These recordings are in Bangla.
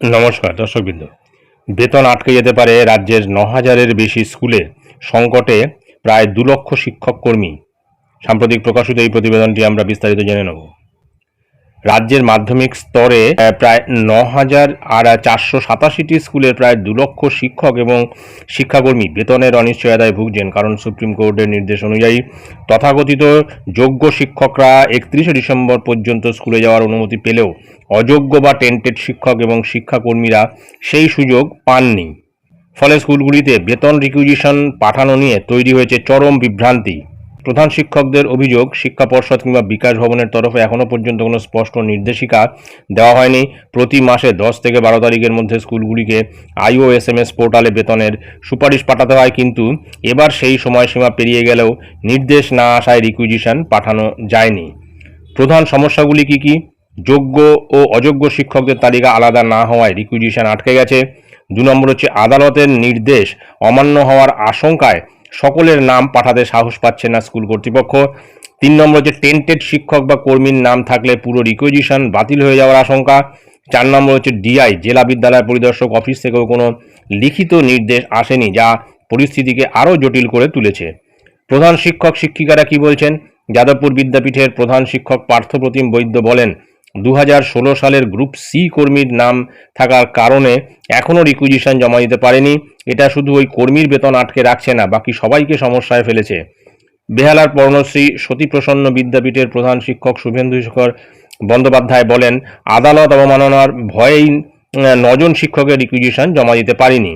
নমস্কার, দর্শকবৃন্দ। বেতন আটকে যেতে পারে রাজ্যের ন হাজারের বেশি স্কুলে। সংকটে প্রায় দু লক্ষ শিক্ষক কর্মী। সাম্প্রতিক প্রকাশিত এই প্রতিবেদনটি আমরা বিস্তারিত জেনে নেব। রাজ্যের মাধ্যমিক স্তরে প্রায় ন হাজার আর চারশো সাতাশিটি স্কুলের প্রায় দু লক্ষ শিক্ষক এবং শিক্ষাকর্মী বেতনের অনিশ্চয়তায় ভুগছেন। কারণ সুপ্রিম কোর্টের নির্দেশ অনুযায়ী তথাকথিত যোগ্য শিক্ষকরা একত্রিশে ডিসেম্বর পর্যন্ত স্কুলে যাওয়ার অনুমতি পেলেও অযোগ্য বা টেন্টেড শিক্ষক এবং শিক্ষাকর্মীরা সেই সুযোগ পাননি। ফলে স্কুলগুলিতে বেতন রিকুইজিশন পাঠানো নিয়ে তৈরি হয়েছে চরম বিভ্রান্তি। প্রধান শিক্ষকদের অভিযোগ, শিক্ষা পর্ষদ কিংবা বিকাশ ভবনের তরফে এখনও পর্যন্ত কোনো স্পষ্ট নির্দেশিকা দেওয়া হয়নি। প্রতি মাসে দশ থেকে বারো তারিখের মধ্যে স্কুলগুলিকে আইওএসএমএস পোর্টালে বেতনের সুপারিশ পাঠাতে হয়, কিন্তু এবার সেই সময়সীমা পেরিয়ে গেলেও নির্দেশ না আসায় রিকুইজিশন পাঠানো যায়নি। প্রধান সমস্যাগুলি কি কি? যোগ্য ও অযোগ্য শিক্ষকদের তালিকা আলাদা না হওয়ায় রিকুইজিশন আটকে গেছে। দু নম্বর হচ্ছে আদালতের নির্দেশ অমান্য হওয়ার আশঙ্কায় সকলের নাম পাঠাতে সাহস পাচ্ছে না স্কুল কর্তৃপক্ষ। তিন নম্বর হচ্ছে টেন্টেড শিক্ষক বা কর্মীর নাম থাকলে পুরো রিকুইজিশন বাতিল হয়ে যাওয়ার আশঙ্কা। চার নম্বর হচ্ছে ডিআই জেলা বিদ্যালয় পরিদর্শক অফিস থেকেও কোনো লিখিত নির্দেশ আসেনি, যা পরিস্থিতিকে আরও জটিল করে তুলেছে। প্রধান শিক্ষক শিক্ষিকারা কি বলছেন? যাদবপুর বিদ্যাপীঠের প্রধান শিক্ষক পার্থপ্রতিম বৈদ্য বলেন দু হাজার ষোলো সালের গ্রুপ সি কর্মীর নাম থাকার কারণে এখনও রিকুইজিশন জমা দিতে পারেনি। এটা শুধু ওই কর্মীর বেতন আটকে রাখছে না, বাকি সবাইকে সমস্যায় ফেলেছে। বেহালার পর্ণশ্রী সতীপ্রসন্ন বিদ্যাপীঠের প্রধান শিক্ষক শুভেন্দু শেখর বন্দ্যোপাধ্যায় বলেন, আদালত অবমাননার ভয়েই নজন শিক্ষকের রিকুইজিশন জমা দিতে পারেনি।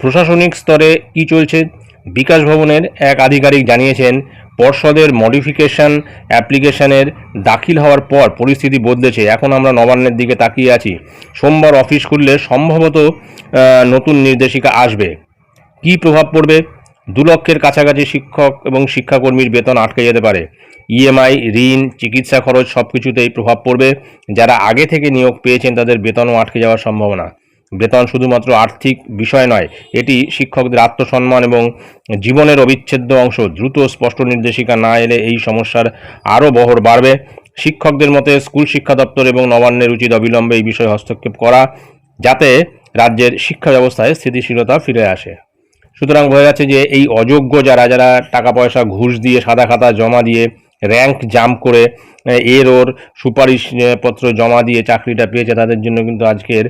প্রশাসনিক স্তরে কি চলছে? বিকাশ ভবনের এক আধিকারিক জানিয়েছেন পর্ষদের মডিফিকেশন অ্যাপ্লিকেশনের দাখিল হওয়ার পর পরিস্থিতি বদলেছে। এখন আমরা নবান্নের দিকে তাকিয়ে আছি। সোমবার অফিস খুললে সম্ভবত নতুন নির্দেশিকা আসবে। কি প্রভাব পড়বে? দু লক্ষের কাছাকাছি শিক্ষক এবং শিক্ষাকর্মীর বেতন আটকে যেতে পারে। ইএমআই ঋণ, চিকিৎসা খরচ সব কিছুতেই প্রভাব পড়বে। যারা আগে থেকে নিয়োগ পেয়েছেন তাদের বেতনও আটকে যাওয়ার সম্ভাবনা। বেতন শুধুমাত্র আর্থিক বিষয় নয়, এটি শিক্ষকদের আত্মসম্মান এবং জীবনের অবিচ্ছেদ্য অংশ। দ্রুত স্পষ্ট নির্দেশিকা না এলে এই সমস্যার আরও বহর বাড়বে। শিক্ষকদের মতে স্কুল শিক্ষা দপ্তর এবং নবান্নের উচিত অবিলম্বে এই বিষয়ে হস্তক্ষেপ করা, যাতে রাজ্যের শিক্ষা ব্যবস্থায় স্থিতিশীলতা ফিরে আসে। সুতরাং বোঝা যাচ্ছে যে এই অযোগ্য যারা যারা টাকা পয়সা ঘুষ দিয়ে সাদা খাতা জমা দিয়ে র্যাঙ্ক জাম্প করে এর ওর সুপারিশ পত্র জমা দিয়ে চাকরিটা পেয়েছে। তাদের জন্য কিন্তু আজকের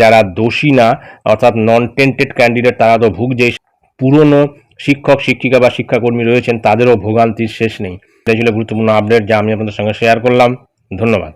যারা দোষী না, অর্থাৎ নন টেন্টেড ক্যান্ডিডেট তারা তো ভুগছেই। পুরনো শিক্ষক, শিক্ষিকা বা শিক্ষাকর্মী রয়েছেন, তাদেরও ভোগান্তির শেষ নেই। এটাই ছিল গুরুত্বপূর্ণ আপডেট যা আমি আপনাদের সঙ্গে শেয়ার করলাম। ধন্যবাদ।